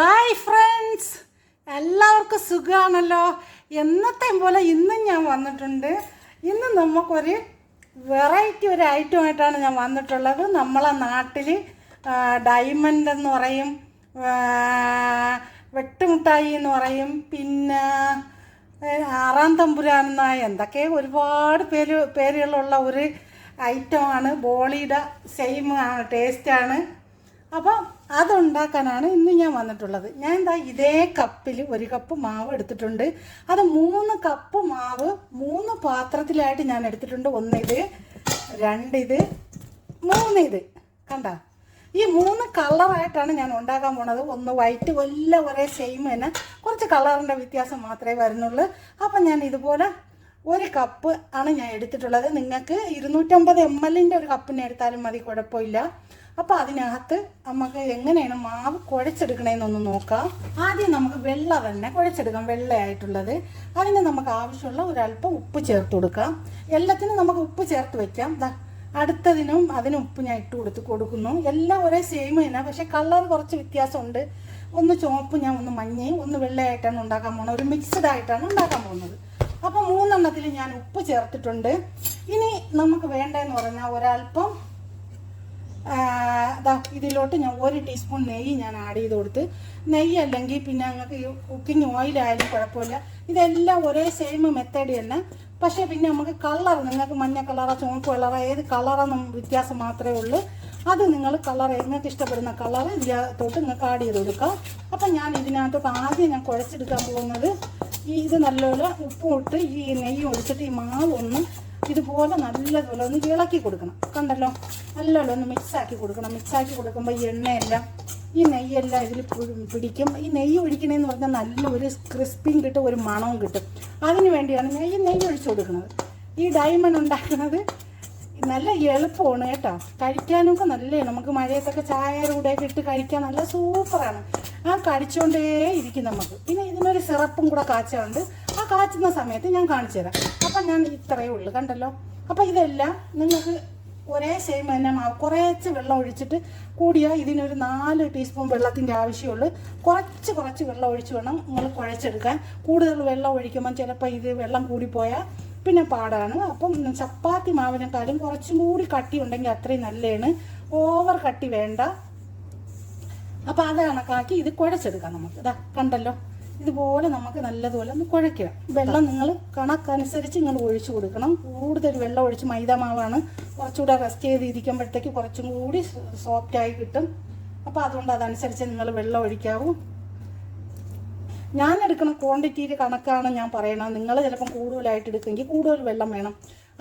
Hi friends എല്ലാവർക്കും സുഖമാണല്ലോ എന്നത്തെയും പോലെ ഇന്നും ഞാൻ വന്നിട്ടുണ്ട്. ഇന്ന് നമുക്കൊരു വെറൈറ്റി ഒരു ഐറ്റമായിട്ടാണ് ഞാൻ വന്നിട്ടുള്ളത്. നമ്മളെ നാട്ടിൽ ഡയമണ്ട് എന്ന് പറയും വെട്ടുമുട്ടായി എന്ന് പറയും പിന്നെ ആറാം തമ്പുരാനെന്ന എന്തൊക്കെ ഒരുപാട് പേര് പേരുകളുള്ള ഒരു ഐറ്റമാണ് ബോളിയുടെ സെയിം ആണ് ടേസ്റ്റാണ് അപ്പോൾ അതുണ്ടാക്കാനാണ് ഇന്ന് ഞാൻ വന്നിട്ടുള്ളത്. ഞാൻ എന്താ ഇതേ കപ്പിൽ ഒരു കപ്പ് മാവ് എടുത്തിട്ടുണ്ട്. അത് മൂന്ന് കപ്പ് മാവ് മൂന്ന് പാത്രത്തിലായിട്ട് ഞാൻ എടുത്തിട്ടുണ്ട്. ഒന്ന് ഇത് രണ്ട് ഇത് മൂന്ന് ഇത് കണ്ട? ഈ മൂന്ന് കളറായിട്ടാണ് ഞാൻ ഉണ്ടാക്കാൻ പോണത്. ഒന്ന് വൈറ്റ് വല്ല ഒരേ സെയിം തന്നെ. കുറച്ച് കളറിന്റെ വ്യത്യാസം മാത്രമേ വരുന്നുള്ളൂ. അപ്പം ഞാൻ ഇതുപോലെ ഒരു കപ്പ് ആണ് ഞാൻ എടുത്തിട്ടുള്ളത്. നിങ്ങൾക്ക് ഇരുന്നൂറ്റമ്പത് എം എല്ലിന്റെ ഒരു കപ്പിന് എടുത്താലും മതി കുഴപ്പമില്ല. അപ്പോൾ അതിനകത്ത് നമുക്ക് എങ്ങനെയാണ് മാവ് കുഴച്ചെടുക്കണേന്നൊന്ന് നോക്കാം. ആദ്യം നമുക്ക് വെള്ള തന്നെ കുഴച്ചെടുക്കാം വെള്ളയായിട്ടുള്ളത്. അതിന് നമുക്ക് ആവശ്യമുള്ള ഒരല്പം ഉപ്പ് ചേർത്ത് കൊടുക്കാം. എല്ലാത്തിനും നമുക്ക് ഉപ്പ് ചേർത്ത് വെക്കാം. അടുത്തതിനും അതിന് ഉപ്പ് ഞാൻ ഇട്ട് കൊടുത്ത് കൊടുക്കുന്നു. എല്ലാം ഒരേ സെയിം തന്നെ പക്ഷേ കളർ കുറച്ച് വ്യത്യാസമുണ്ട്. ഒന്ന് ചുവപ്പ് ഞാൻ ഒന്ന് മഞ്ഞയും ഒന്ന് വെള്ളയായിട്ടാണ് ഉണ്ടാക്കാൻ പോകുന്നത്. ഒരു മിക്സ്ഡ് ആയിട്ടാണ് ഉണ്ടാക്കാൻ പോകുന്നത്. അപ്പോൾ മൂന്നെണ്ണത്തിൽ ഞാൻ ഉപ്പ് ചേർത്തിട്ടുണ്ട്. ഇനി നമുക്ക് വേണ്ടതെന്ന് പറഞ്ഞാൽ ഒരൽപ്പം ഇതിലോട്ട് ഞാൻ ഒരു ടീസ്പൂൺ നെയ്യ് ഞാൻ ആഡ് ചെയ്ത് കൊടുത്ത്. നെയ്യ് അല്ലെങ്കിൽ പിന്നെ ഞങ്ങൾക്ക് കുക്കിംഗ് ഓയിൽ ആയാലും കുഴപ്പമില്ല. ഇതെല്ലാം ഒരേ സെയിം മെത്തേഡ് തന്നെ. പക്ഷേ പിന്നെ നമുക്ക് കളർ നിങ്ങൾക്ക് മഞ്ഞ കളറോ ചുവപ്പ് കളറോ ഏത് കളറെന്നും വ്യത്യാസം മാത്രമേ ഉള്ളൂ. അത് നിങ്ങൾ കളർ നിങ്ങൾക്ക് ഇഷ്ടപ്പെടുന്ന കളർ ഇതിനകത്തോട്ട് നിങ്ങൾക്ക് ആഡ് ചെയ്ത് കൊടുക്കാം. അപ്പം ഞാൻ ഇതിനകത്തോട്ട് ആദ്യം ഞാൻ കുഴച്ചെടുക്കാൻ പോകുന്നത് ഈ ഇത് നല്ലപോലെ ഉപ്പും ഇട്ട് ഈ നെയ്യ് ഒഴിച്ചിട്ട് ഈ മാവ് ഒന്ന് ഇതുപോലെ നല്ലതുപോലെ ഒന്ന് ഇളക്കി കൊടുക്കണം. കണ്ടല്ലോ? നല്ലപോലെ ഒന്ന് മിക്സാക്കി കൊടുക്കണം. മിക്സാക്കി കൊടുക്കുമ്പോൾ ഈ എണ്ണയെല്ലാം ഈ നെയ്യെല്ലാം ഇതിൽ പിടിക്കും. ഈ നെയ്യ് ഒഴിക്കണേന്ന് പറഞ്ഞാൽ നല്ല ഒരു ക്രിസ്പിയും കിട്ടും ഒരു മണവും കിട്ടും. അതിന് വേണ്ടിയാണ് ഈ നെയ്യ് ഒഴിച്ചു കൊടുക്കുന്നത്. ഈ ഡയമണ്ട് ഉണ്ടാക്കുന്നത് നല്ല എളുപ്പമാണ് കേട്ടോ. കഴിക്കാനൊക്കെ നല്ലതാണ് നമുക്ക് മഴയത്തൊക്കെ ചായയുടെ കൂടെയൊക്കെ ഇട്ട് കഴിക്കാൻ നല്ല സൂപ്പറാണ്. ആ കടിച്ചുകൊണ്ടേ ഇരിക്കും നമുക്ക്. പിന്നെ ഇതിനൊരു സിറപ്പും കൂടെ കാച്ചുണ്ട് ആ കാച്ചുന്ന സമയത്ത് ഞാൻ കാണിച്ചു തരാം അപ്പം ഞാൻ ഇത്രയേ ഉള്ളൂ കണ്ടല്ലോ? അപ്പം ഇതെല്ലാം നിങ്ങൾക്ക് ഒരേ സെയിം തന്നെ കുറച്ച് വെള്ളം ഒഴിച്ചിട്ട് കൂടിയാൽ ഇതിനൊരു നാല് ടീസ്പൂൺ വെള്ളത്തിന്റെ ആവശ്യമുള്ളൂ. കുറച്ച് കുറച്ച് വെള്ളം ഒഴിച്ച് വേണം നിങ്ങൾ കുഴച്ചെടുക്കാൻ. കൂടുതൽ വെള്ളം ഒഴിക്കുമ്പോൾ ചിലപ്പോൾ ഇത് വെള്ളം കൂടിപ്പോയാൽ പിന്നെ പാടാണ്. അപ്പം ചപ്പാത്തി മാവിനെക്കാളും കുറച്ചും കൂടി കട്ടി ഉണ്ടെങ്കിൽ അത്രയും നല്ലതാണ്. ഓവർ കട്ടി വേണ്ട. അപ്പോൾ അത് കണക്കാക്കി ഇത് കുഴച്ചെടുക്കാം നമുക്ക്. ഇതാ കണ്ടല്ലോ? ഇതുപോലെ നമുക്ക് നല്ലതുപോലെ ഒന്ന് കുഴയ്ക്കുക വെള്ളം നിങ്ങൾ കണക്കനുസരിച്ച് നിങ്ങൾ ഒഴിച്ചു കൊടുക്കണം. കൂടുതൽ വെള്ളം ഒഴിച്ച് മൈദ മാവാണ് കുറച്ചുകൂടെ റെസ്റ്റ് ചെയ്ത് ഇരിക്കുമ്പോഴത്തേക്ക് കുറച്ചും കൂടി സോഫ്റ്റായി കിട്ടും. അപ്പോൾ അതുകൊണ്ട് അതനുസരിച്ച് നിങ്ങൾ വെള്ളം ഒഴിക്കാവൂ. ഞാൻ എടുക്കുന്ന ക്വാണ്ടിറ്റിയിൽ കണക്കാണ് ഞാൻ പറയണത്. നിങ്ങൾ ചിലപ്പം കൂടുതലായിട്ട് എടുക്കുമെങ്കിൽ കൂടുതൽ വെള്ളം വേണം.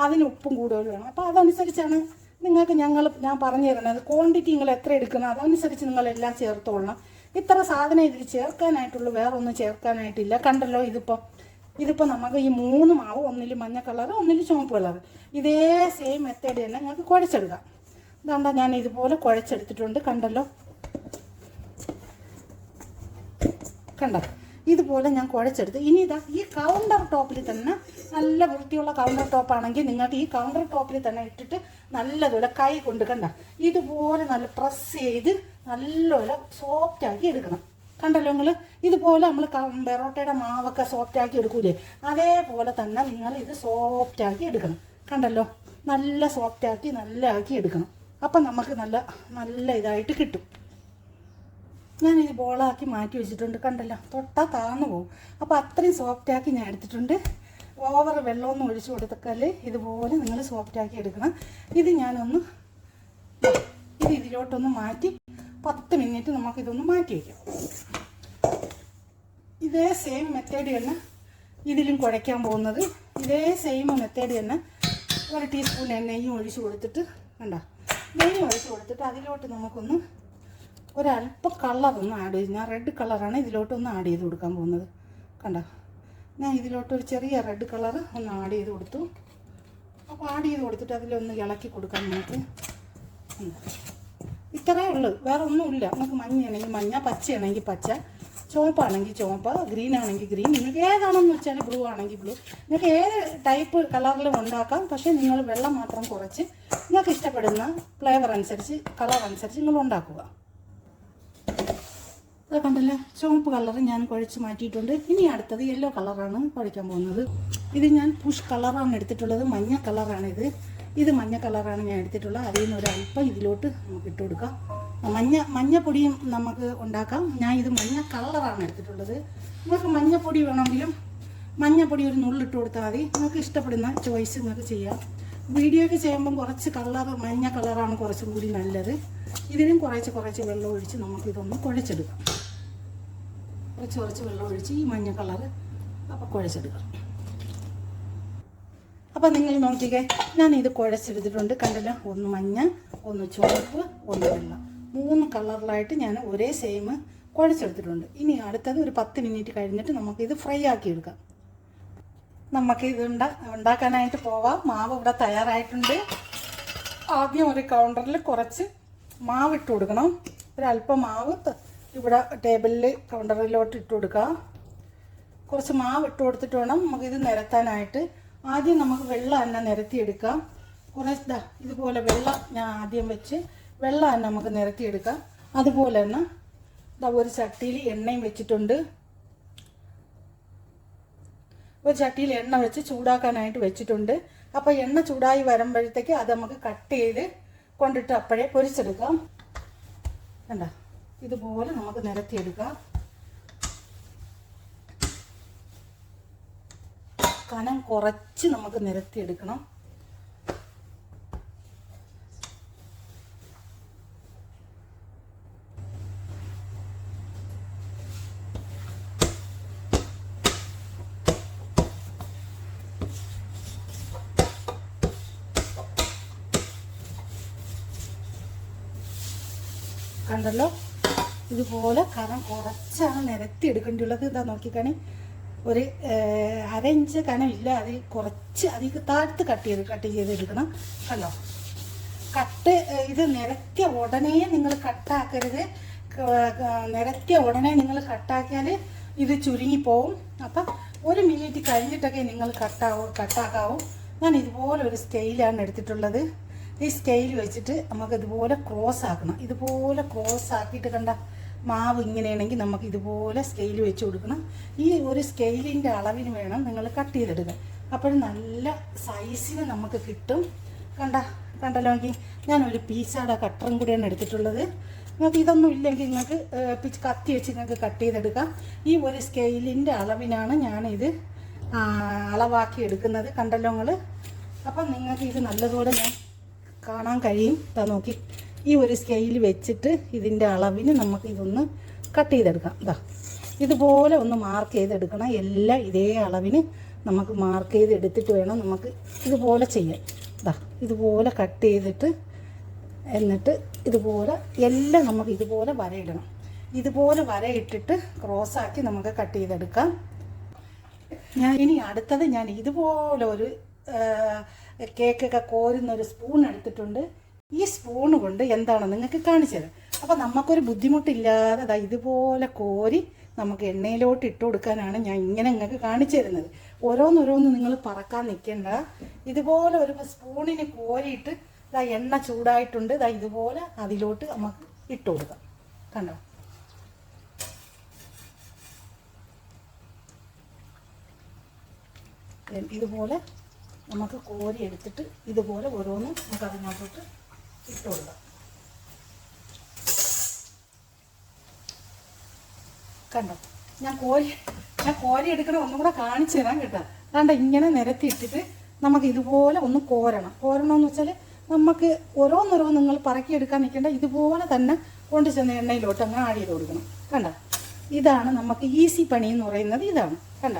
അതിന് ഉപ്പും കൂടുതൽ വേണം. അപ്പോൾ അതനുസരിച്ചാണ് നിങ്ങൾക്ക് ഞങ്ങൾ ഞാൻ പറഞ്ഞു തരുന്നത് ക്വാണ്ടിറ്റി നിങ്ങൾ എത്ര എടുക്കണം അതനുസരിച്ച് നിങ്ങൾ എല്ലാം ചേർത്തോളണം. ഇത്ര സാധനം ഇതിൽ ചേർക്കാനായിട്ടുള്ളൂ വേറെ ഒന്നും ചേർക്കാനായിട്ടില്ല. കണ്ടല്ലോ ഇതിപ്പോൾ ഇതിപ്പോൾ നമുക്ക് ഈ മൂന്ന് മാവ് ഒന്നിൽ മഞ്ഞ കളർ ഒന്നിൽ ചുവപ്പ് കളർ ഇതേ സെയിം മെത്തേഡ് തന്നെ ഞങ്ങൾക്ക് കുഴച്ചെടുക്കാം. ഇതാണ്ട ഞാൻ ഇതുപോലെ കുഴച്ചെടുത്തിട്ടുണ്ട് കണ്ടല്ലോ. കണ്ടോ? ഇതുപോലെ ഞാൻ കുഴച്ചെടുത്ത്. ഇനി ഇതാ ഈ കൗണ്ടർ ടോപ്പിൽ തന്നെ നല്ല വൃത്തിയുള്ള കൗണ്ടർ ടോപ്പാണെങ്കിൽ നിങ്ങൾക്ക് ഈ കൗണ്ടർ ടോപ്പിൽ തന്നെ ഇട്ടിട്ട് നല്ലതുപോലെ കൈ കൊണ്ട് കണ്ട? ഇതുപോലെ നല്ല പ്രസ് ചെയ്ത് നല്ലപോലെ സോഫ്റ്റ് ആക്കി എടുക്കണം. കണ്ടല്ലോ നിങ്ങൾ ഇതുപോലെ നമ്മൾ പെറോട്ടയുടെ മാവൊക്കെ സോഫ്റ്റ് ആക്കി എടുക്കൂലേ? അതേപോലെ തന്നെ നിങ്ങൾ ഇത് സോഫ്റ്റ് ആക്കി എടുക്കണം. കണ്ടല്ലോ? നല്ല സോഫ്റ്റ് ആക്കി നല്ല ആക്കി എടുക്കണം. അപ്പം നമുക്ക് നല്ല നല്ല ഇതായിട്ട് കിട്ടും. ഞാനിത് ബോളാക്കി മാറ്റി വെച്ചിട്ടുണ്ട്. കണ്ടല്ലോ? തൊട്ടാൽ താന്നു പോകും അപ്പോൾ അത്രയും സോഫ്റ്റാക്കി ഞാൻ എടുത്തിട്ടുണ്ട്. ഓവർ വെള്ളമൊന്നും ഒഴിച്ചു കൊടുത്തക്കാൽ ഇതുപോലെ നിങ്ങൾ സോഫ്റ്റാക്കി എടുക്കണം. ഇത് ഞാനൊന്ന് ഇത് ഇതിലോട്ടൊന്ന് മാറ്റി പത്ത് മിനിറ്റ് നമുക്കിതൊന്ന് മാറ്റി വയ്ക്കാം ഇതേ സെയിം മെത്തേഡ് തന്നെ ഇതിലും കുഴയ്ക്കാൻ പോകുന്നത്. ഇതേ സെയിം മെത്തേഡ് തന്നെ ഒരു ടീസ്പൂൺ എണ്ണയും ഒഴിച്ച് കൊടുത്തിട്ട് വേണ്ട നെയ്യും ഒഴിച്ച് കൊടുത്തിട്ട് അതിലോട്ട് നമുക്കൊന്ന് ഒരല്പം കളറൊന്ന് ആഡ് ചെയ്ത് ഞാൻ റെഡ് കളറാണ് ഇതിലോട്ടൊന്ന് ആഡ് ചെയ്ത് കൊടുക്കാൻ പോകുന്നത്. കണ്ട? ഞാൻ ഇതിലോട്ട് ഒരു ചെറിയ റെഡ് കളർ ഒന്ന് ആഡ് ചെയ്ത് കൊടുത്തു. അപ്പോൾ ആഡ് ചെയ്ത് കൊടുത്തിട്ട് അതിലൊന്ന് ഇളക്കി കൊടുക്കാൻ നമുക്ക്. ഇത്രയേ ഉള്ളൂ. വേറെ ഒന്നുമില്ല. നമുക്ക് മഞ്ഞയാണെങ്കിൽ മഞ്ഞ പച്ചയാണെങ്കിൽ പച്ച ചുവപ്പാണെങ്കിൽ ചുവപ്പ് ഗ്രീൻ ആണെങ്കിൽ ഗ്രീൻ നിങ്ങൾക്ക് ഏതാണെന്ന് വെച്ചാൽ ബ്ലൂ ആണെങ്കിൽ ബ്ലൂ നിങ്ങൾക്ക് ഏത് ടൈപ്പ് കളറിലും ഉണ്ടാക്കാം. പക്ഷേ നിങ്ങൾ വെള്ളം മാത്രം കുറച്ച് നിങ്ങൾക്ക് ഇഷ്ടപ്പെടുന്ന ഫ്ലേവർ അനുസരിച്ച് കളർ അനുസരിച്ച് നിങ്ങൾ ഉണ്ടാക്കുക. അത് കണ്ടല്ലോ? ചുവപ്പ് കളർ ഞാൻ കുഴച്ച് മാറ്റിയിട്ടുണ്ട്. ഇനി അടുത്തത് യെല്ലോ കളറാണ് കുഴക്കാൻ പോകുന്നത്. ഇത് ഞാൻ പുഷ് കളറാണ് എടുത്തിട്ടുള്ളത്. മഞ്ഞ കളറാണിത് ഇത് മഞ്ഞ കളറാണ് ഞാൻ എടുത്തിട്ടുള്ളത്. അതിൽ നിന്ന് ഒരല്പം ഇതിലോട്ട് നമുക്ക് ഇട്ട് കൊടുക്കാം. മഞ്ഞ മഞ്ഞപ്പൊടിയും നമുക്ക് ഉണ്ടാക്കാം. ഞാൻ ഇത് മഞ്ഞ കളറാണ് എടുത്തിട്ടുള്ളത്. നിങ്ങൾക്ക് മഞ്ഞപ്പൊടി വേണമെങ്കിലും മഞ്ഞപ്പൊടി ഒരു നുള്ളിട്ട് കൊടുത്താൽ മതി. നിങ്ങൾക്ക് ഇഷ്ടപ്പെടുന്ന ചോയ്സ് നിങ്ങൾക്ക് ചെയ്യാം. വീഡിയോയ്ക്ക് ചെയ്യുമ്പം കുറച്ച് കളർ മഞ്ഞ കളറാണ് കുറച്ചും കൂടി നല്ലത്. ഇതിനും കുറച്ച് കുറച്ച് വെള്ളം ഒഴിച്ച് നമുക്കിതൊന്ന് കുഴച്ചെടുക്കാം. കുറച്ച് കുറച്ച് വെള്ളം ഒഴിച്ച് ഈ മഞ്ഞ കളറ് അപ്പോൾ കുഴച്ചെടുക്കാം. അപ്പം നിങ്ങൾ നോക്കിക്കേ ഞാൻ ഇത് കുഴച്ചെടുത്തിട്ടുണ്ട്. കണ്ടല്ലോ? ഒന്ന് മഞ്ഞ ഒന്ന് ചുവപ്പ് ഒന്ന് വെള്ള. മൂന്ന് കളറിലായിട്ട് ഞാൻ ഒരേ സെയിം കുഴച്ചെടുത്തിട്ടുണ്ട്. ഇനി അടുത്തത് ഒരു പത്ത് മിനിറ്റ് കഴിഞ്ഞിട്ട് നമുക്കിത് ഫ്രൈ ആക്കി എടുക്കാം നമുക്ക് ഇത് ഉണ്ടാ ഉണ്ടാക്കാനായിട്ട് പോവാം. മാവ് ഇവിടെ തയ്യാറായിട്ടുണ്ട്. ആദ്യം ഒരു കൗണ്ടറിൽ കുറച്ച് മാവ് ഇട്ട് കൊടുക്കണം. ഒരല്പം മാവ് ഇവിടെ ടേബിളിൽ കൗണ്ടറിലോട്ട് ഇട്ട് കൊടുക്കാം. കുറച്ച് മാവ് ഇട്ട് കൊടുത്തിട്ട് വേണം നമുക്കിത് നിരത്താനായിട്ട്. ആദ്യം നമുക്ക് വെള്ളം തന്നെ നിരത്തിയെടുക്കാം. ദാ ഇതുപോലെ വെള്ളം ഞാൻ ആദ്യം വെച്ച് വെള്ളം തന്നെ നമുക്ക് നിരത്തിയെടുക്കാം. അതുപോലെ തന്നെ ഇതാ ഒരു ചട്ടിയിൽ എണ്ണയും വെച്ചിട്ടുണ്ട്. ഒരു ചട്ടിയിൽ എണ്ണ വെച്ച് ചൂടാക്കാനായിട്ട് വെച്ചിട്ടുണ്ട്. അപ്പോൾ എണ്ണ ചൂടായി വരുമ്പോഴത്തേക്ക് അത് നമുക്ക് കട്ട് ചെയ്ത് കൊണ്ടിട്ട് അപ്പോഴേ പൊരിച്ചെടുക്കാം. കണ്ട? ഇതുപോലെ നമുക്ക് നിരത്തിയെടുക്കാം. കനം കുറച്ച് നമുക്ക് നിരത്തിയെടുക്കണം. കണ്ടല്ലോ? ഇതുപോലെ കനം കുറച്ചാണ് നിരത്തി എടുക്കേണ്ടിയുള്ളത് ഇതാ നോക്കിക്കാണി. ഒരു അരഞ്ച് കനമില്ല ഇഞ്ച് കനം ഇല്ല അത് കുറച്ച് അധികം താഴ്ത്ത് കട്ട് ചെയ്ത് കട്ട് ചെയ്തെടുക്കണം കണ്ടോ? കട്ട് ഇത് നിരത്തിയ ഉടനെ നിങ്ങൾ കട്ടാക്കരുത്. നിരത്തിയ ഉടനെ നിങ്ങൾ കട്ടാക്കിയാൽ ഇത് ചുരുങ്ങിപ്പോവും. അപ്പം ഒരു മിനിറ്റ് കഴിഞ്ഞിട്ടൊക്കെ നിങ്ങൾ കട്ടാവും കട്ടാക്കാവും. ഞാൻ ഇതുപോലെ ഒരു സ്കെയിലാണ് എടുത്തിട്ടുള്ളത്. ഈ സ്കെയിൽ വെച്ചിട്ട് നമുക്ക് ഇതുപോലെ ക്രോസ് ആക്കണം. ഇതുപോലെ ക്രോസ് ആക്കിയിട്ട് കണ്ട മാവ് ഇങ്ങനെയാണെങ്കിൽ നമുക്ക് ഇതുപോലെ സ്കെയിൽ വെച്ച് കൊടുക്കണം. ഈ ഒരു സ്കെയിലിന്റെ അളവിന് വേണം നിങ്ങൾ കട്ട് ചെയ്തെടുക്കുക അപ്പോൾ നല്ല സൈസിന് നമുക്ക് കിട്ടും. കണ്ട കണ്ടല്ലോ എങ്കിൽ ഞാനൊരു പീസാടെ കട്ടറും കൂടിയാണ് എടുത്തിട്ടുള്ളത്. നിങ്ങൾക്ക് ഇതൊന്നും ഇല്ലെങ്കിൽ നിങ്ങൾക്ക് പിച്ച് കത്തി വെച്ച് നിങ്ങൾക്ക് കട്ട് ചെയ്തെടുക്കാം. ഈ ഒരു സ്കെയിലിന്റെ അളവിനാണ് ഞാനിത് അളവാക്കി എടുക്കുന്നത്. കണ്ടല്ലോ നിങ്ങൾ? അപ്പം നിങ്ങൾക്ക് ഇത് നല്ലതുപോലെ ഞാൻ കാണാൻ കഴിയും. ഇതാ നോക്കി. ഈ ഒരു സ്കെയിൽ വെച്ചിട്ട് ഇതിന്റെ അളവിന് നമുക്ക് ഇതൊന്ന് കട്ട് ചെയ്തെടുക്കാം. ഇതാ ഇതുപോലെ ഒന്ന് മാർക്ക് ചെയ്തെടുക്കണം. എല്ലാം ഇതേ അളവിന് നമുക്ക് മാർക്ക് ചെയ്ത് എടുത്തിട്ട് വേണം നമുക്ക് ഇതുപോലെ ചെയ്യാം ഇതാ ഇതുപോലെ കട്ട് ചെയ്തിട്ട് എന്നിട്ട് ഇതുപോലെ എല്ലാം നമുക്ക് ഇതുപോലെ വരയിടണം. ഇതുപോലെ വരയിട്ടിട്ട് ക്രോസാക്കി നമുക്ക് കട്ട് ചെയ്തെടുക്കാം. ഞാൻ ഇനി അടുത്തത് ഞാൻ ഇതുപോലെ ഒരു കേക്കൊക്കെ കോരുന്ന ഒരു സ്പൂൺ എടുത്തിട്ടുണ്ട്. ഈ സ്പൂൺ കൊണ്ട് എന്താണ് നിങ്ങൾക്ക് കാണിച്ചത് അപ്പോൾ നമുക്കൊരു ബുദ്ധിമുട്ടില്ലാതെ ദാ ഇതുപോലെ കോരി നമുക്ക് എണ്ണയിലോട്ട് ഇട്ട് കൊടുക്കാനാണ് ഞാൻ ഇങ്ങനെ നിങ്ങൾക്ക് കാണിച്ചു തരുന്നത്. ഓരോന്നോരോന്ന് നിങ്ങൾ പറക്കാൻ നിൽക്കേണ്ട. ഇതുപോലെ ഒരു സ്പൂണിന് കോരിയിട്ട് ഇതാ എണ്ണ ചൂടായിട്ടുണ്ട്. ഇതാ ഇതുപോലെ അതിലോട്ട് നമുക്ക് ഇട്ട് കൊടുക്കാം. കണ്ടോ? ഇതുപോലെ നമുക്ക് കോരി എടുത്തിട്ട് ഇതുപോലെ ഓരോന്നും നമുക്ക് അതിനകത്തോട്ട് ഇട്ട് കണ്ടോ? ഞാൻ കോരി ഞാൻ കോരി എടുക്കണ ഒന്നും കൂടെ കാണിച്ചു തരാം കേട്ടോ. അതാണ്ട് ഇങ്ങനെ നിരത്തി ഇട്ടിട്ട് നമുക്ക് ഇതുപോലെ ഒന്ന് കോരണം. കോരണമെന്ന് വെച്ചാൽ നമുക്ക് ഓരോന്നോരോ നിങ്ങൾ പറക്കിയെടുക്കാൻ നിൽക്കേണ്ട ഇതുപോലെ തന്നെ കൊണ്ട് ചെന്ന് എണ്ണയിലോട്ട് അങ്ങ് ചെയ്ത് കൊടുക്കണം. കണ്ട? ഇതാണ് നമുക്ക് ഈസി പണി എന്ന് പറയുന്നത് ഇതാണ്. കണ്ട?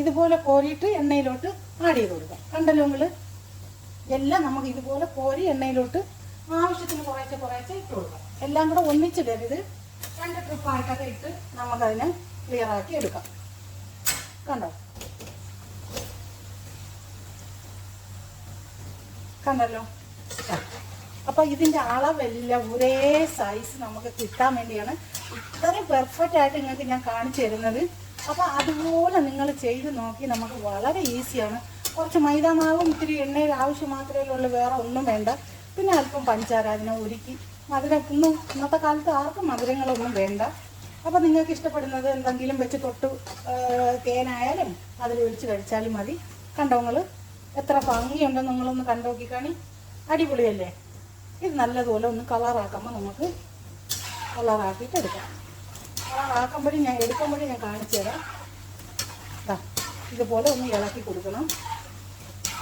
ഇതുപോലെ കോരിയിട്ട് എണ്ണയിലോട്ട് ആഡ് ചെയ്ത് കൊടുക്കാം. കണ്ടല്ലോ നിങ്ങൾ എല്ലാം നമുക്ക് ഇതുപോലെ കോരി എണ്ണയിലോട്ട് ആവശ്യത്തിന് കുറേശ്ശെ കുറേശ്ശെ ഇട്ട് കൊടുക്കാം. എല്ലാം കൂടെ ഒന്നിച്ചിടരുത് രണ്ട് ട്രിപ്പായിട്ടൊക്കെ ഇട്ട് നമുക്കതിനെ ക്ലിയർ ആക്കി എടുക്കാം. കണ്ടോ? കണ്ടല്ലോ? അപ്പോൾ ഇതിന്റെ അളവെല്ലാം ഒരേ സൈസ് നമുക്ക് കിട്ടാൻ വേണ്ടിയാണ് ഇത്രയും പെർഫെക്റ്റ് ആയിട്ട് നിങ്ങൾക്ക് ഞാൻ കാണിച്ചു തരുന്നത്. അപ്പോൾ അതുപോലെ നിങ്ങൾ ചെയ്ത് നോക്കി നമുക്ക് വളരെ ഈസിയാണ് കുറച്ച് മൈദാമാവും ഇത്തിരി എണ്ണയുടെ ആവശ്യം മാത്രമേ ഉള്ളൂ വേറെ ഒന്നും വേണ്ട. പിന്നെ അല്പം പഞ്ചാര അതിനെ ഒരുക്കി. മധുരം ഇന്ന് ഇന്നത്തെ കാലത്ത് ആർക്കും മധുരങ്ങളൊന്നും വേണ്ട. അപ്പം നിങ്ങൾക്ക് ഇഷ്ടപ്പെടുന്നത് എന്തെങ്കിലും വെച്ച് തൊട്ട് തേനായാലും അതിൽ ഒഴിച്ച് കഴിച്ചാലും മതി. കണ്ടോ നിങ്ങൾ എത്ര ഭംഗിയുണ്ടെന്ന് നിങ്ങളൊന്ന് കണ്ടോക്കി കാണി. അടിപൊളിയല്ലേ? ഇത് നല്ലതുപോലെ ഒന്ന് കളറാക്കുമ്പോൾ നമുക്ക് കളറാക്കിയിട്ട് എടുക്കാം. കളറാക്കുമ്പോഴും ഞാൻ എടുക്കുമ്പോഴും ഞാൻ കാണിച്ചു തരാം ഇതുപോലെ ഒന്ന് ഇളക്കി കൊടുക്കണം.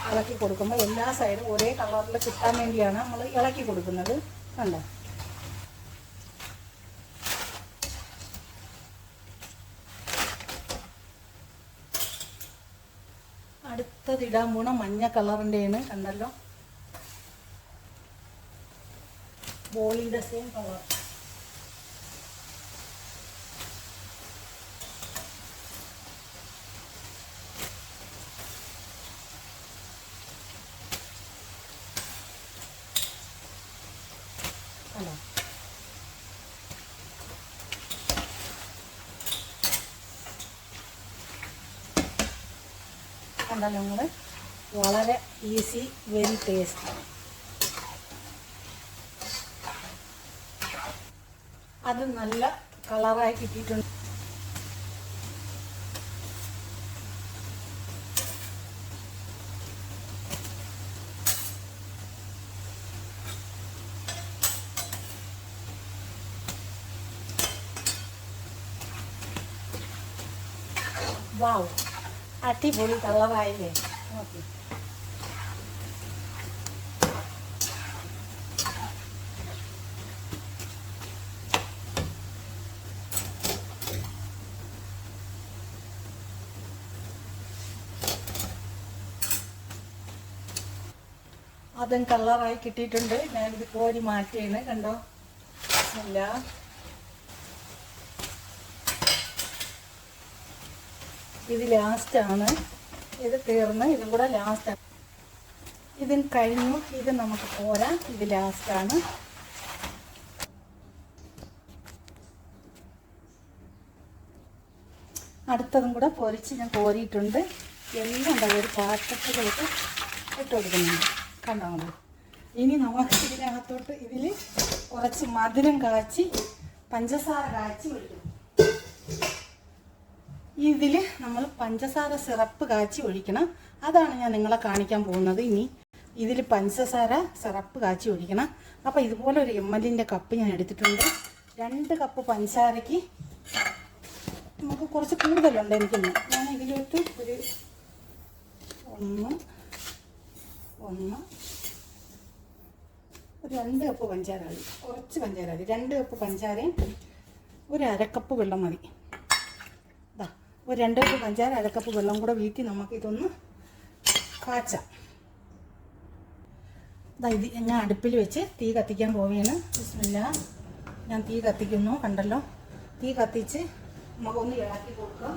ഇളക്കി കൊടുക്കുമ്പോൾ എല്ലാ സൈഡും ഒരേ കളറിൽ കിട്ടാൻ വേണ്ടിയാണ് നമ്മൾ ഇളക്കി കൊടുക്കുന്നത്. കണ്ടോ? അടുത്തത് ഇടാൻ പോണ മഞ്ഞ കളറിന്റെയാണ് കണ്ടല്ലോ. ബോളിയുടെ സെയിം കളർ കണ്ടോ കണ്ടല്ലോ നിങ്ങൾ വളരെ ഈസി വെരി ടേസ്റ്റ്. അത് നല്ല കളറായി കിട്ടിയിട്ടുണ്ട്. വാവ് അടിപൊളി കളറായില്ലേ നോക്കി അതും കളറായി കിട്ടിയിട്ടുണ്ട്. ഞാനിത് കോരി മാറ്റിയാണ് കണ്ടോ? ഇല്ല. ഇത് ലാസ്റ്റാണ് ഇത് തീർന്ന് ഇതും കൂടെ ലാസ്റ്റാണ് ഇതിന് കഴിഞ്ഞു. ഇത് നമുക്ക് പോരാ. ഇത് ലാസ്റ്റാണ് അടുത്തതും കൂടെ പൊരിച്ച് ഞാൻ കോരിയിട്ടുണ്ട്. എല്ലാം ഉണ്ടാവും ഒരു പാത്രത്തിലേക്ക് ഇട്ട് കൊടുക്കുന്നുണ്ട്. കണ്ടാൽ ഇനി നമുക്ക് ഇതിനകത്തോട്ട് ഇതിൽ കുറച്ച് മധുരം കാച്ചി പഞ്ചസാര കാച്ചി ഒഴിക്കണം. ഇതിൽ നമ്മൾ പഞ്ചസാര സിറപ്പ് കാച്ചി ഒഴിക്കണം. അതാണ് ഞാൻ നിങ്ങളെ കാണിക്കാൻ പോകുന്നത് ഇനി. ഇതിൽ പഞ്ചസാര സിറപ്പ് കാച്ചി ഒഴിക്കണം. അപ്പോൾ ഇതുപോലെ ഒരു എം കപ്പ് ഞാൻ എടുത്തിട്ടുണ്ട്. രണ്ട് കപ്പ് പഞ്ചസാരയ്ക്ക് നമുക്ക് കുറച്ച് കൂടുതലുണ്ട് എനിക്കിന്ന്. ഞാൻ ഇതിലോട്ട് ഒരു ഒന്ന് ഒന്ന് രണ്ട് കപ്പ് പഞ്ചാര മതി. കുറച്ച് പഞ്ചാര മതി. രണ്ട് കപ്പ് പഞ്ചാരയും ഒരു അരക്കപ്പ് വെള്ളം മതി. ഒരു രണ്ട് കപ്പ് പഞ്ചാര അരക്കപ്പ് വെള്ളം കൂടെ വീട്ടി നമുക്ക് ഇതൊന്ന് കാച്ചാം. ഇത് ഞാൻ അടുപ്പിൽ വെച്ച് തീ കത്തിക്കാൻ പോവുകയാണ്. ബിസ്മില്ല. ഞാൻ തീ കത്തിക്കുന്നു കണ്ടല്ലോ? തീ കത്തിച്ച് നമുക്കൊന്ന് ഇളക്കി കൊടുക്കാം.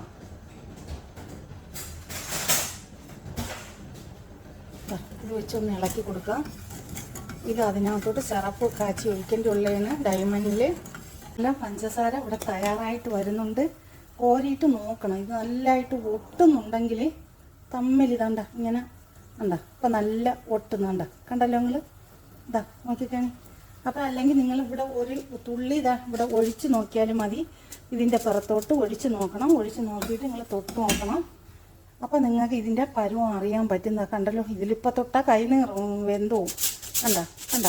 ഇത് വെച്ചൊന്ന് ഇളക്കി കൊടുക്കാം. ഇത് അതിനകത്തോട്ട് സിറപ്പ് കാച്ചി ഒഴിക്കേണ്ട ഉള്ളതാണ് ഡയമണ്ടിൽ എല്ലാം പഞ്ചസാര ഇവിടെ തയ്യാറായിട്ട് വരുന്നുണ്ട്. കോരിയിട്ട് നോക്കണം. ഇത് നല്ലതായിട്ട് ഒട്ടുന്നുണ്ടെങ്കിൽ തമ്മിൽ ഇതാണ്ട ഇങ്ങനെ ഉണ്ട അപ്പം നല്ല ഒട്ടുന്നുണ്ട. കണ്ടല്ലോ നിങ്ങൾ ഇതാ നോക്കിക്കാണി. അപ്പം അല്ലെങ്കിൽ നിങ്ങൾ ഇവിടെ ഒരു തുള്ളി ഇതാ ഇവിടെ ഒഴിച്ച് നോക്കിയാലും മതി. ഇതിന്റെ പുറത്തോട്ട് ഒഴിച്ച് നോക്കണം. ഒഴിച്ച് നോക്കിയിട്ട് നിങ്ങൾ തൊട്ട് നോക്കണം. അപ്പം നിങ്ങൾക്ക് ഇതിന്റെ പരുവം അറിയാൻ പറ്റുന്ന കണ്ടല്ലോ ഇതിലിപ്പോൾ തൊട്ടാൽ കയ്യിൽ വെന്തോ കണ്ട കണ്ട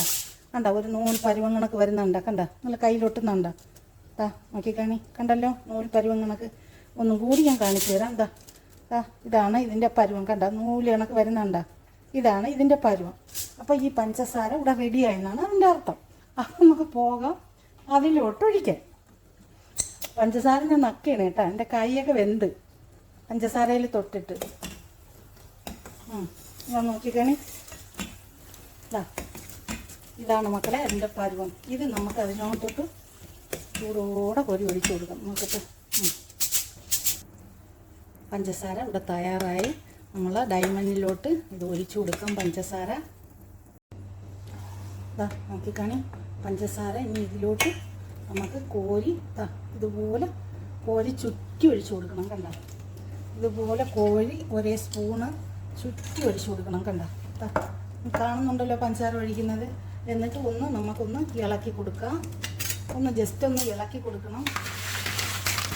കണ്ട ഒരു നൂൽ പരുവം കണക്ക് വരുന്നുണ്ട കണ്ട നിങ്ങൾ കയ്യിലൊട്ടുന്നുണ്ട. ദാ നോക്കിക്കാണി കണ്ടല്ലോ? നൂൽ പരുവം കണക്ക്. ഒന്നും കൂടി ഞാൻ കാണിച്ചു തരാം. ദാ ദാ ഇതാണ് ഇതിന്റെ പരുവം. കണ്ട? നൂൽ കണക്ക് വരുന്നുണ്ട? ഇതാണ് ഇതിന്റെ പരുവം. അപ്പോൾ ഈ പഞ്ചസാര ഇവിടെ റെഡിയായെന്നാണ് അതിന്റെ അർത്ഥം. അപ്പം നമുക്ക് പോകാം. അതിലോട്ട് ഒഴിക്കാൻ പഞ്ചസാര ഞാൻ നക്കുകയാണ് കേട്ടോ. എന്റെ കൈയൊക്കെ വെന്ത്. പഞ്ചസാരയിൽ തൊട്ടിട്ട്. ഞാൻ നോക്കിക്കണേ ഇതാ ഇതാണ് മക്കളെ എന്റെ പരുവം. ഇത് നമുക്ക് അതിനകത്തോട്ട് ചൂടോടെ കോരി ഒഴിച്ചു കൊടുക്കാം. നോക്കട്ടെ പഞ്ചസാര ഇവിടെ തയ്യാറായി. നമ്മൾ ഡയമണ്ടിലോട്ട് ഇത് ഒഴിച്ചു കൊടുക്കാം പഞ്ചസാര. ഇതാ നോക്കിക്കാണി. പഞ്ചസാര ഇനി ഇതിലോട്ട് നമുക്ക് കോരി ദാ ഇതുപോലെ കോരി ചുറ്റി ഒഴിച്ചു കൊടുക്കണം കണ്ട. ഇതുപോലെ കോഴി ഒരേ സ്പൂണ് ചുറ്റി ഒഴിച്ചു കൊടുക്കണം കണ്ട. കാണുന്നുണ്ടല്ലോ പഞ്ചസാര ഒഴിക്കുന്നത്. എന്നിട്ട് ഒന്ന് നമുക്കൊന്ന് ഇളക്കി കൊടുക്കാം. ഒന്ന് ജസ്റ്റ് ഒന്ന് ഇളക്കി കൊടുക്കണം.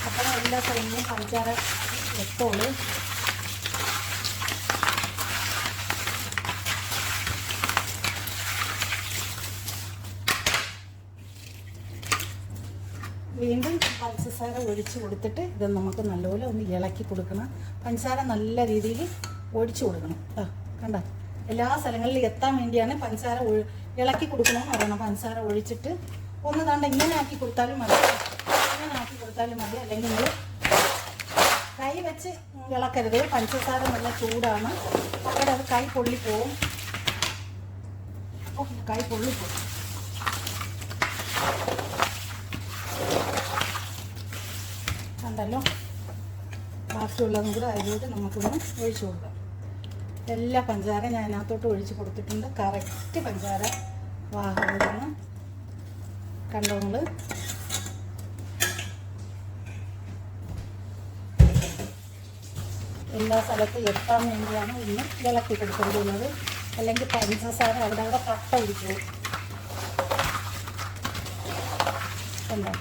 അപ്പോൾ എല്ലാ സ്ഥലങ്ങളും പഞ്ചാര എത്തോളൂ വീണ്ടും പഞ്ചസാര ഒഴിച്ച് കൊടുത്തിട്ട് ഇത് നമുക്ക് നല്ലപോലെ ഒന്ന് ഇളക്കി കൊടുക്കണം. പഞ്ചസാര നല്ല രീതിയിൽ ഒഴിച്ചു കൊടുക്കണം. ആ കണ്ട? എല്ലാ സ്ഥലങ്ങളിലും എത്താൻ വേണ്ടിയാണ് പഞ്ചസാര ഇളക്കി കൊടുക്കണമെന്ന് പറയണം പഞ്ചസാര ഒഴിച്ചിട്ട് ഒന്ന് തണ്ട ഇങ്ങനെ ആക്കി കൊടുത്താലും മതി. ഇങ്ങനെ ആക്കി കൊടുത്താലും മതി. അല്ലെങ്കിൽ നിങ്ങൾ കൈ വെച്ച് ഇളക്കരുത് പഞ്ചസാര നല്ല ചൂടാണ്. അവിടെ അത് കൈ പൊള്ളിപ്പോവും കൈ പൊള്ളിപ്പോവും കണ്ടല്ലോ? ബാക്കിയുള്ളതും കൂടെ അതിലോട്ട് നമുക്കൊന്ന് ഒഴിച്ചു കൊടുക്കാം. എല്ലാ പഞ്ചാര ഞാൻ അതിനകത്തോട്ട് ഒഴിച്ച് കൊടുത്തിട്ടുണ്ട്. കറക്റ്റ് പഞ്ചാര വാഹനം കണ്ടോ എല്ലാ സ്ഥലത്തും എത്താൻ വേണ്ടിയാണ് ഇന്ന് വിളക്കി കൊടുക്കേണ്ടുന്നത് അല്ലെങ്കിൽ പഞ്ചസാര അവിടെ അവിടെ കട്ട പിടിക്കും കണ്ടോ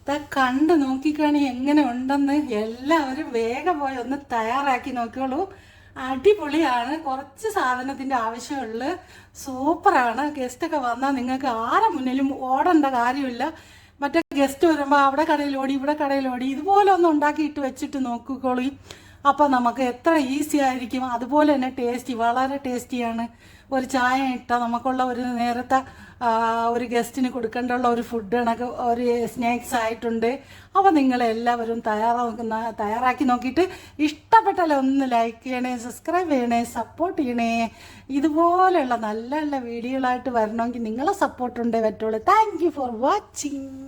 ഇതാ കണ്ട് നോക്കിക്കാണി എങ്ങനെ ഉണ്ടെന്ന് എല്ലാവരും വേഗം പോയി ഒന്ന് തയ്യാറാക്കി നോക്കിയോളൂ അടിപൊളിയാണ്. കുറച്ച് സാധനത്തിന്റെ ആവശ്യമുള്ളു സൂപ്പറാണ്. ഗസ്റ്റൊക്കെ വന്നാൽ നിങ്ങൾക്ക് ആരെ മുന്നിലും ഓടേണ്ട കാര്യമില്ല. മറ്റേ ഗസ്റ്റ് വരുമ്പോൾ അവിടെ കടയിൽ ഓടി ഇവിടെ കടയിൽ ഓടി ഇതുപോലെ ഒന്ന് ഉണ്ടാക്കിയിട്ട് വെച്ചിട്ട് നോക്കിക്കോളി. അപ്പോൾ നമുക്ക് എത്ര ഈസി ആയിരിക്കും. അതുപോലെ തന്നെ ടേസ്റ്റി വളരെ ടേസ്റ്റിയാണ് ഒരു ചായ ഇട്ടാൽ നമുക്കുള്ള ഒരു നേരത്തെ ഒരു ഗസ്റ്റിന് കൊടുക്കേണ്ടുള്ള ഒരു ഫുഡ് കണക്ക് ഒരു സ്നാക്സ് ആയിട്ടുണ്ട്. അപ്പോൾ നിങ്ങളെല്ലാവരും തയ്യാറാക്കുന്ന തയ്യാറാക്കി നോക്കിയിട്ട് ഇഷ്ടപ്പെട്ടാലേ ഒന്ന് ലൈക്ക് ചെയ്യണേ സബ്സ്ക്രൈബ് ചെയ്യണേ സപ്പോർട്ട് ചെയ്യണേ. ഇതുപോലെയുള്ള നല്ല നല്ല വീഡിയോകളായിട്ട് വരണമെങ്കിൽ നിങ്ങളെ സപ്പോർട്ടുണ്ടേ പറ്റുള്ളൂ. Thank for watching